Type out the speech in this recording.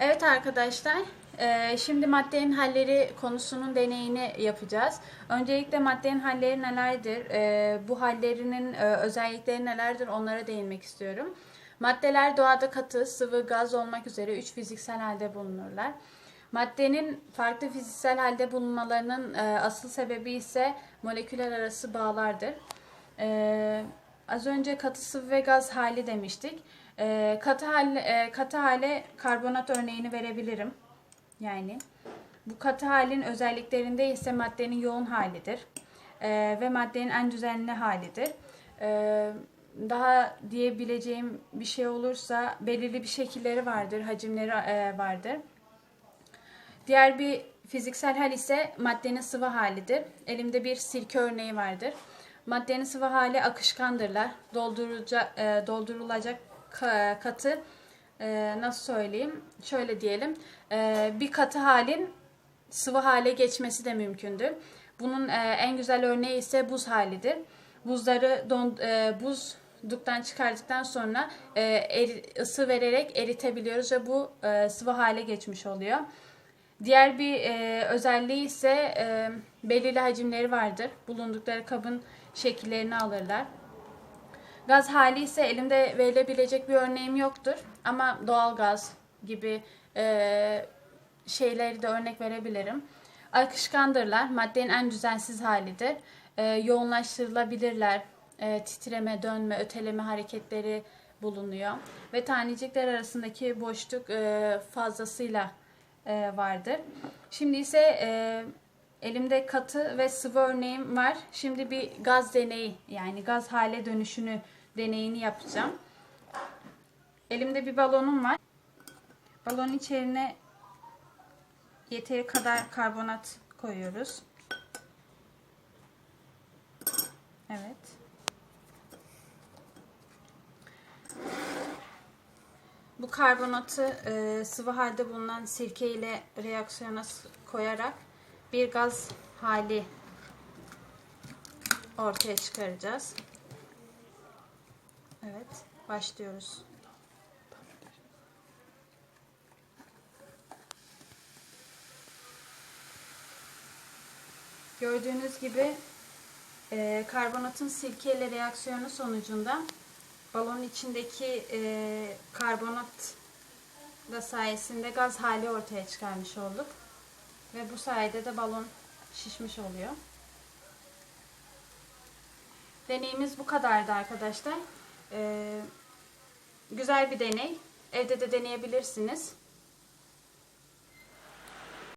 Evet arkadaşlar, eee, şimdi maddenin halleri konusunun deneyini yapacağız. Öncelikle maddenin halleri nelerdir, eee, bu hallerinin eee, özellikleri nelerdir onlara değinmek istiyorum. Maddeler doğada katı, sıvı, gaz olmak üzere üç fiziksel halde bulunurlar. Maddenin farklı fiziksel halde bulunmalarının asıl sebebi ise moleküler arası bağlardır. Az önce katı sıvı ve gaz hali demiştik. Ee, katı hal e, katı hale karbonat örneğini verebilirim. Yani bu katı halin özelliklerinde ise maddenin yoğun halidir. Ee, ve maddenin en düzenli halidir. Ee, daha diyebileceğim bir şey olursa belirli bir şekilleri vardır, hacimleri e, vardır. Diğer bir fiziksel hal ise maddenin sıvı halidir. Elimde bir sirke örneği vardır. Maddenin sıvı hali akışkandırlar. Doldurulacak, e, doldurulacak katı e, nasıl söyleyeyim? Şöyle diyelim. E, bir katı halin sıvı hale geçmesi de mümkündür. Bunun e, en güzel örneği ise buz halidir. Buzları don, e, buzluktan çıkardıktan sonra ısı vererek eritebiliyoruz ve bu sıvı hale geçmiş oluyor. Diğer bir e, özelliği ise e, belirli hacimleri vardır. Bulundukları kabın şekillerini alırlar. Gaz hali ise elimde verilebilecek bir örneğim yoktur. Ama doğal gaz gibi e, şeyleri de örnek verebilirim. Akışkandırlar. Maddenin en düzensiz halidir. E, yoğunlaştırılabilirler. E, titreme, dönme, öteleme hareketleri bulunuyor. Ve tanecikler arasındaki boşluk e, fazlasıyla e, vardır. Şimdi ise e, elimde katı ve sıvı örneğim var. Şimdi bir gaz deneyi yani gaz hale dönüşünü deneyini yapacağım. Elimde bir balonum var. Balonun içerine yeteri kadar karbonat koyuyoruz. Evet. Bu karbonatı e, sıvı halde bulunan sirke ile reaksiyona koyarak bir gaz hali ortaya çıkaracağız. Evet, başlıyoruz. Gördüğünüz gibi e, karbonatın sirke reaksiyonu sonucunda balonun içindeki e, karbonat da sayesinde gaz hali ortaya çıkarmış olduk. Ve bu sayede de balon şişmiş oluyor. Deneyimiz bu kadardı arkadaşlar. Ee, güzel bir deney. Evde de deneyebilirsiniz.